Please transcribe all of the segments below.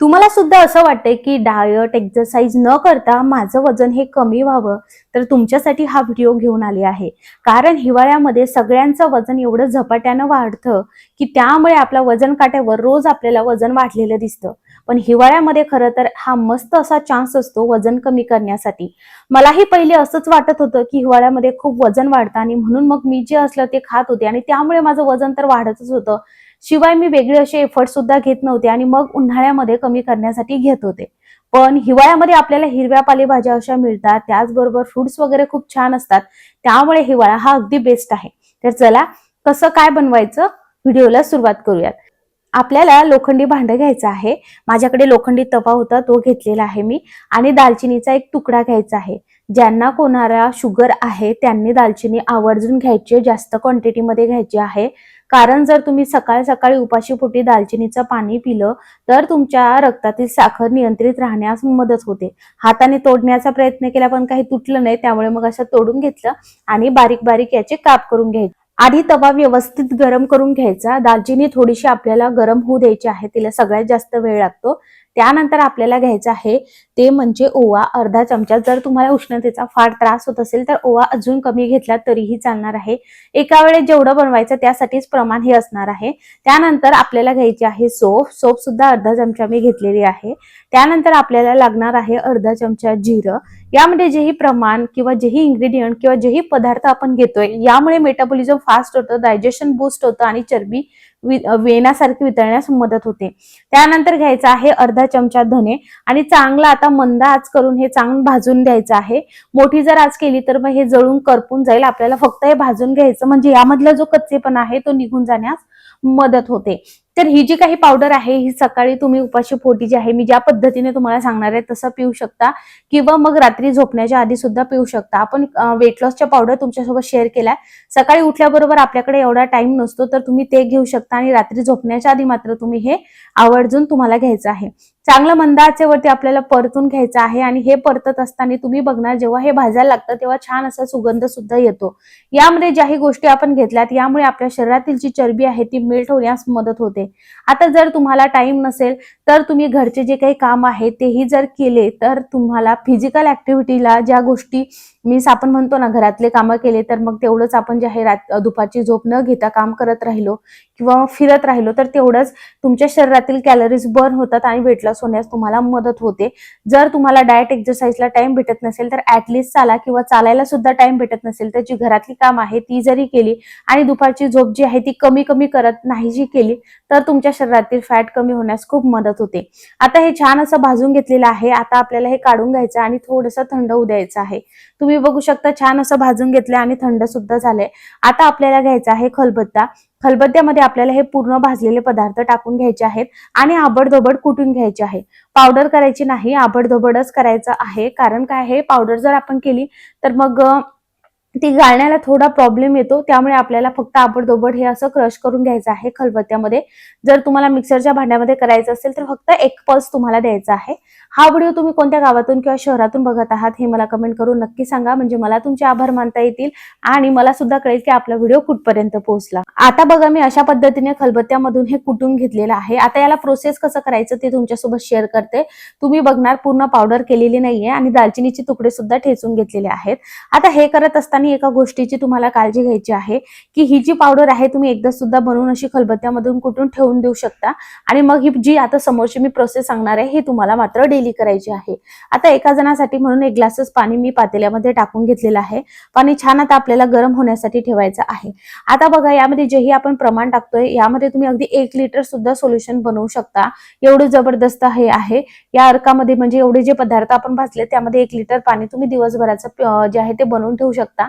तुम्हाला सुद्धा असं वाटतंय की डायट एक्सरसाइज न करता माझं वजन हे कमी व्हावं तर तुमच्यासाठी हा व्हिडिओ घेऊन आले आहे. कारण हिवाळ्यामध्ये सगळ्यांचं वजन एवढं झपाट्यानं वाढतं की त्यामुळे आपल्या वजन काट्यावर रोज आपल्याला वजन वाढलेलं दिसतं. पण हिवाळ्यामध्ये खरं तर हा मस्त असा चान्स असतो वजन कमी करण्यासाठी. मलाही पहिले असंच वाटत होतं की हिवाळ्यामध्ये खूप वजन वाढतं आणि म्हणून मग मी जे असलं ते खात होते आणि त्यामुळे माझं वजन तर वाढतच होतं. शिवाय मी वेगळे असे एफर्ट सुद्धा घेत नव्हते आणि मग उन्हाळ्यामध्ये कमी करण्यासाठी घेत होते. पण हिवाळ्यामध्ये आपल्याला हिरव्या पालेभाज्या अशा मिळतात त्याचबरोबर फ्रुट्स वगैरे खूप छान असतात. त्यामुळे हिवाळा हा अगदी बेस्ट आहे. तर चला कसं काय बनवायचं व्हिडिओला सुरुवात करूयात. आपल्याला लोखंडी भांडं घ्यायचं आहे. माझ्याकडे लोखंडी तवा होता तो घेतलेला आहे मी. आणि दालचिनीचा एक तुकडा घ्यायचा आहे. ज्यांना कोणाला शुगर आहे त्यांनी दालचिनी आवर्जून घ्यायची जास्त क्वांटिटीमध्ये घ्यायची आहे. कारण जर तुम्ही सकाळ सकाळी उपाशी पोटी दालचिनीचं पाणी पिलं तर तुमच्या रक्तातील साखर नियंत्रित राहण्यास मदत होते. हाताने तोडण्याचा प्रयत्न केला पण काही तुटलं नाही त्यामुळे मग असं तोडून घेतलं आणि बारीक बारीक याचे काप करून घ्यायचे. आधी तवा व्यवस्थित गरम करून घ्यायचा. दालचिनी थोडीशी आपल्याला गरम होऊ द्यायची आहे तिला सगळ्यात जास्त वेळ लागतो. त्यानंतर आपल्याला घ्यायचं आहे ते म्हणजे ओवा. अर्धा चमचा. जर तुम्हाला उष्णतेचा फार त्रास होत असेल तर ओवा अजून कमी घेतला तरीही चालणार आहे. एका वेळेस जेवढं बनवायचं त्यासाठीच प्रमाण हे असणार आहे. त्यानंतर आपल्याला घ्यायची आहे सोप सोप सुद्धा अर्धा चमचा मी घेतलेली आहे. त्यानंतर आपल्याला लागणार आहे अर्धा चमचा जिरं. यामध्ये जेही प्रमाण किंवा जेही इन्ग्रेडियंट किंवा जेही पदार्थ आपण घेतोय यामुळे मेटाबॉलिझम फास्ट होतं डायजेशन बूस्ट होतं आणि चरबी वेणासारखी वितळण्यास मदत होते. त्यानंतर घ्यायचं आहे अर्धा चमचा धने आणि चांगला आता मंद आज करून हे चांगलं भाजून द्यायचं आहे. मोठी जर आज केली तर मग हे जळून करपून जाईल. आपल्याला फक्त हे भाजून घ्यायचं म्हणजे यामधला जो कच्चेपणा आहे तो निघून जाण्यास मदत होते. तर ही जी काही पावडर आहे ही सकाळी तुम्ही उपाशी पोटी जी आहे मी ज्या पद्धतीने तुम्हाला सांगणार आहे तसं पिऊ शकता. किंवा मग रात्री झोपण्याच्या आधी सुद्धा पिऊ शकता. आपण वेट लॉसच्या पावडर तुमच्यासोबत शेअर केलाय. सकाळी उठल्याबरोबर आपल्याकडे एवढा टाइम नसतो तर तुम्ही ते घेऊ शकता आणि रात्री झोपण्याच्या आधी मात्र तुम्ही हे आवर्जून तुम्हाला घ्यायचं आहे. चांगलं मंद आचेवरती आपल्याला परतून घ्यायचं आहे आणि हे परतत असताना तुम्ही बघणार जेव्हा हे भाजायला लागतं तेव्हा छान असा सुगंध सुद्धा येतो. यामध्ये ज्याही गोष्टी आपण घेतल्यात यामुळे आपल्या शरीरातील जी चरबी आहे ती मेल्ट होण्यास मदत होते. आता जर तुम्हाला टाइम नसेल तर तुम्ही घरचे जे काही काम आहे तेही जर केले तर तुम्हाला फिजिकल ऍक्टिव्हिटीला ज्या गोष्टी मीन्स आपण म्हणतो ना घरातले कामं केले तर मग तेवढंच आपण जे आहे रात दुपारची झोप न घेता काम करत राहिलो किंवा फिरत राहिलो तर तेवढंच तुमच्या शरीरातील कॅलरीज बर्न होतात आणि वेट लॉस होण्यास तुम्हाला मदत होते. जर तुम्हाला डाएट एक्सरसाइजला टाइम भेटत नसेल तर ऍटलिस्ट चाला किंवा चालायला सुद्धा टाइम भेटत नसेल तर जी घरातली काम आहे ती जरी केली आणि दुपारची झोप जी आहे ती कमी कमी करत नाही जी केली तर तर तुमच्या शरीरातील फॅट कमी होण्यास खूप मदत होते. आता हे छान असं भाजून घेतलेलं आहे. आता आपल्याला हे काढून घ्यायचं आणि थोडंसं थंड होऊ द्यायचं आहे. तुम्ही बघू शकता छान असं भाजून घेतलं आणि थंड सुद्धा झालंय. आता आपल्याला घ्यायचा आहे खलबत्ता. खलबत्त्यामध्ये आपल्याला हे पूर्ण भाजलेले पदार्थ टाकून घ्यायचे आहेत आणि आबडधोबड कुटून घ्यायचे आहे? पावडर करायची नाही आबडधोबडच करायचं आहे. कारण काय आहे? पावडर जर आपण केली तर मग ती गाळण्याला थोडा प्रॉब्लेम येतो त्यामुळे आपल्याला फक्त आबडधोबड हे असं क्रश करून घ्यायचं आहे खलबत्त्यामध्ये. जर तुम्हाला मिक्सरच्या भांड्यामध्ये करायचं असेल तर फक्त एक पल्स तुम्हाला द्यायचा आहे. हा व्हिडिओ तुम्ही कोणत्या गावातून किंवा शहरातून बघत आहात हे मला कमेंट करून नक्की सांगा. म्हणजे मला तुमचे आभार मानता येतील आणि मला सुद्धा कळेल की आपला व्हिडिओ कुठपर्यंत पोहोचला. आता बघा मी अशा पद्धतीने खलबत्त्यामधून हे कुटून घेतलेलं आहे. आता याला प्रोसेस कसं करायचं ते तुमच्यासोबत शेअर करते. तुम्ही बघणार पूर्ण पावडर केलेली नाहीये आणि दालचिनीचे तुकडे सुद्धा ठेचून घेतलेले आहेत. आता हे करत असताना एका गोष्टीची तुम्हाला काळजी घ्यायची आहे की ही जी पावडर आहे तुम्ही एकदा सुद्धा बनवून अशी खलबत्त्यामधून कुठून ठेवून देऊ शकता. आणि मग ही जी आता समोरची मी प्रोसेस सांगणार आहे हे तुम्हाला मात्र डेली करायची आहे. आता एका जणासाठी म्हणून एक ग्लासच पाणी मी पातेल्यामध्ये टाकून घेतलेलं आहे. पाणी छान आता आपल्याला गरम होण्यासाठी ठेवायचं आहे. आता बघा यामध्ये जेही आपण प्रमाण टाकतोय यामध्ये तुम्ही अगदी एक लिटर सुद्धा सोल्युशन बनवू शकता. एवढं जबरदस्त हे आहे. या अर्कामध्ये म्हणजे एवढे जे पदार्थ आपण भाजले त्यामध्ये एक लिटर पाणी तुम्ही दिवसभराचं जे आहे ते बनवून ठेवू शकता.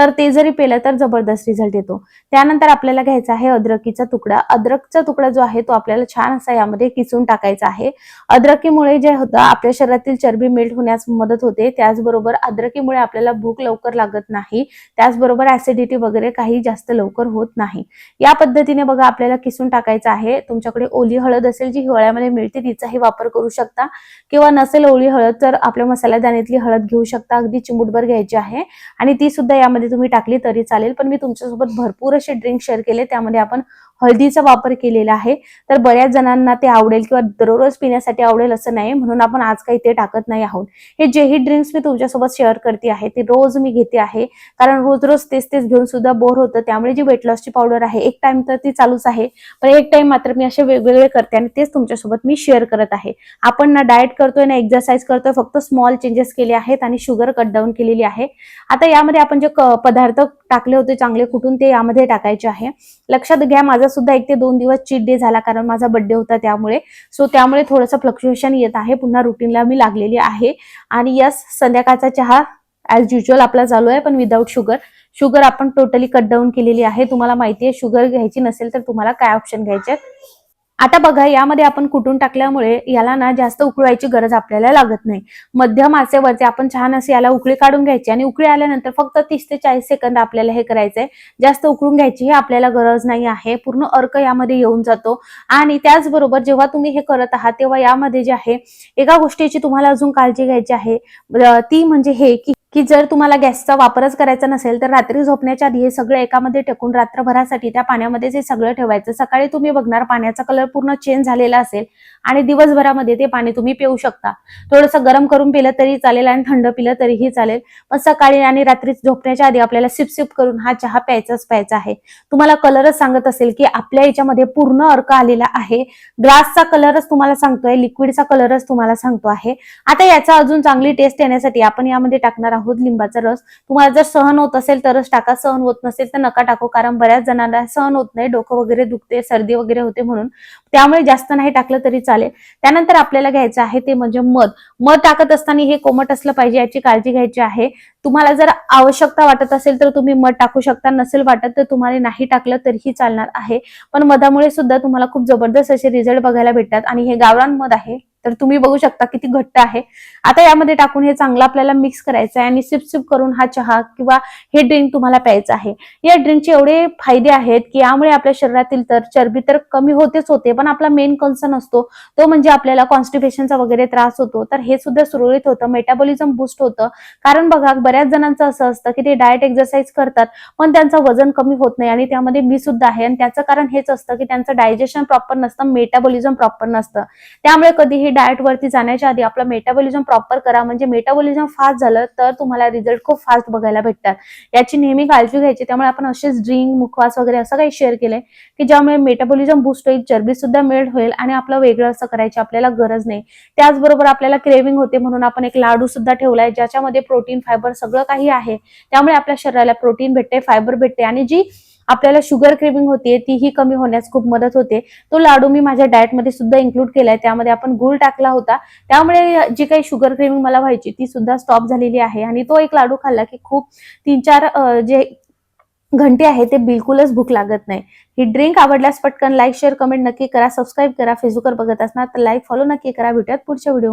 तर ते जरी पेलं तर जबरदस्त रिझल्ट येतो. त्यानंतर आपल्याला घ्यायचा आहे अद्रकीचा तुकडा. अद्रकचा तुकडा जो आहे तो आपल्याला छान असा यामध्ये किसून टाकायचा आहे. अद्रकीमुळे जे होतं आपल्या शरीरातील चरबी मेल्ट होण्यास मदत होते. त्याचबरोबर अद्रकीमुळे आपल्याला भूक लवकर लागत नाही. त्याचबरोबर ऍसिडिटी वगैरे काही जास्त लवकर होत नाही. या पद्धतीने बघा आपल्याला किसून टाकायचं आहे. तुमच्याकडे ओली हळद असेल जी हिवाळ्यामध्ये मिळते तिचाही वापर करू शकता. किंवा नसेल ओली हळद तर आपल्या मसाल्यादाण्यातली हळद घेऊ शकता. अगदी चिमुटभर घ्यायची आहे. आणि ती सुद्धा यामध्ये तुम्ही टाकली तरी चालेल पण मी तुमच्यासोबत भरपूर असे ड्रिंक शेअर केले त्यामध्ये आपण हळदीचा वापर केलेला आहे. तर बऱ्याच जणांना ते आवडेल किंवा दररोज पिण्यासाठी आवडेल असं नाही म्हणून आपण आज काही ते टाकत नाही आहोत. हे जेही ड्रिंक्स मी तुमच्यासोबत शेअर करते आहे ते रोज मी घेते आहे. कारण रोज रोज तेच तेच घेऊन सुद्धा बोर होतं त्यामुळे जी वेट लॉसची पावडर आहे एक टाइम तर ती चालूच आहे. पण एक टाइम मात्र मी असे वेगवेगळे करते आणि तेच तुमच्यासोबत मी शेअर करत आहे. आपण ना डाएट करतोय ना एक्सरसाइज करतोय फक्त स्मॉल चेंजेस केले आहेत आणि शुगर कट डाऊन केलेली आहे. आता यामध्ये आपण जे पदार्थ टाकले होते चांगले कुठून ते यामध्ये टाकायचे आहे. लक्षात घ्या माझा सुद्धा एक ते दोन दिवस चीट डे झाला कारण माझा बड्डे होता त्यामुळे. सो त्यामुळे थोडंसं फ्लक्च्युएशन येत आहे. पुन्हा रुटीनला मी लागलेली आहे. आणि यस संध्याकाळचा चहा ॲज युजल आपला चालू आहे पण विदाऊट शुगर शुगर आपण टोटली कट डाऊन केलेली आहे. तुम्हाला माहिती आहे शुगर घ्यायची नसेल तर तुम्हाला काय ऑप्शन घ्यायचे? आता बघा यामध्ये आपण कुटून टाकल्यामुळे याला ना जास्त उकळवायची गरज आपल्याला लागत नाही. मध्यम आचेवरती आपण छान असे याला उकळी काढून घ्यायची आणि उकळी आल्यानंतर फक्त तीस ते चाळीस सेकंद आपल्याला हे करायचंय. जास्त उकळून घ्यायची ही आपल्याला गरज नाही आहे. पूर्ण अर्क यामध्ये येऊन जातो. आणि त्याचबरोबर जेव्हा तुम्ही हे करत आहात तेव्हा यामध्ये जे आहे एका गोष्टीची तुम्हाला अजून काळजी घ्यायची आहे. ती म्हणजे हे की की जर तुम्हाला गॅसचा वापरच करायचा नसेल तर रात्री झोपण्याच्या आधी हे सगळं एकामध्ये टाकून रात्रभरासाठी त्या पाण्यामध्ये हे सगळं ठेवायचं सकाळी तुम्ही बघणार पाण्याचा कलर पूर्ण चेंज झालेला असेल आणि दिवसभरामध्ये ते पाणी तुम्ही पिऊ शकता. थोडंसं गरम करून पिलं तरी चालेल आणि थंड पिलं तरीही चालेल. पण सकाळी आणि रात्री झोपण्याच्या आधी आपल्याला सिपसिप करून हा चहा प्यायचाच प्यायचा आहे. तुम्हाला कलरच सांगत असेल की आपल्या याच्यामध्ये पूर्ण अर्क आलेला आहे. ग्लासचा कलरच तुम्हाला सांगतोय लिक्विडचा कलरच तुम्हाला सांगतो आहे. आता याचा अजून चांगली टेस्ट येण्यासाठी आपण यामध्ये टाकणार आहोत. लिंबाचा रस. तुम्हाला जर सहन होत असेल तरच टाका. सहन होत नसेल तर नका टाकू कारण बऱ्याच जणांना सहन होत नाही. डोकं वगैरे दुखते सर्दी वगैरे होते म्हणून. त्यामुळे जास्त नाही टाकलं तरी चालेल. त्यानंतर आपल्याला घ्यायचं आहे ते म्हणजे मध. मध टाकत असताना हे कोमट असलं पाहिजे याची काळजी घ्यायची आहे. तुम्हाला जर आवश्यकता वाटत असेल तर तुम्ही मध टाकू शकता. नसेल वाटत तर तुम्हाला नाही टाकलं तरीही चालणार आहे. पण मधामुळे सुद्धा तुम्हाला खूप जबरदस्त असे रिझल्ट बघायला भेटतात. आणि हे गावरान मध आहे. तर तुम्ही बघू शकता किती घट्ट आहे. आता यामध्ये टाकून हे चांगलं आपल्याला मिक्स करायचं आहे आणि सिपसिप करून हा चहा किंवा हे ड्रिंक तुम्हाला प्यायचं आहे. या ड्रिंकचे एवढे फायदे आहेत की यामुळे आपल्या शरीरातील तर चरबी तर कमी होतेच होते पण आपला मेन कन्सर्न असतो. तो म्हणजे आपल्याला कॉन्स्टिपेशनचा वगैरे त्रास होतो. तर हे सुद्धा सुरळीत होतं मेटाबॉलिझम बूस्ट होतं. कारण बघा बऱ्याच जणांचं असं असतं की ते डाएट एक्सरसाइज करतात पण त्यांचं वजन कमी होत नाही आणि त्यामध्ये मी सुद्धा आहे. आणि त्याचं कारण हेच असतं की त्यांचं डायजेशन प्रॉपर नसतं मेटाबॉलिझम प्रॉपर नसतं. त्यामुळे कधीही डाएट वरती जाण्याच्या आधी आपलं मेटाबॉलिझम प्रॉपर करा. म्हणजे मेटाबॉलिझम फास्ट झालं तर तुम्हाला रिझल्ट खूप फास्ट बघायला भेटतात. याची नेहमी काळजी घ्यायची. त्यामुळे आपण असेच ड्रिंक मुखवास वगैरे असं काही शेअर केलंय की ज्यामुळे मेटाबॉलिझम बूस्ट होईल चरबी सुद्धा मेल्ट होईल आणि आपलं वेगळं असं करायची आपल्याला गरज नाही. त्याचबरोबर आपल्याला क्रेविंग होते म्हणून आपण एक लाडू सुद्धा ठेवलाय ज्याच्यामध्ये प्रोटीन फायबर सगळं काही आहे. त्यामुळे आपल्या शरीराला प्रोटीन भेटते फायबर भेटते आणि जी आपल्याला शुगर क्रेविंग होते तीही कमी होण्यास खूप मदत होते. तो लाडू मी माझ्या डाएटमध्ये सुद्धा इन्क्लूड केलाय. त्यामध्ये आपण गुळ टाकला होता. त्यामुळे जी काही शुगर क्रेविंग मला व्हायची ती सुद्धा स्टॉप झालेली आहे. आणि तो एक लाडू खाल्ला की खूप तीन चार जे घंटे आहे ते बिलकुलच भूक लागत नाही. ही ड्रिंक आवडल्यास पटकन लाईक शेअर कमेंट नक्की करा. सबस्क्राईब करा. फेसबुकवर बघत असणार तर लाईक फॉलो नक्की करा. भेटूयात पुढच्या व्हिडिओ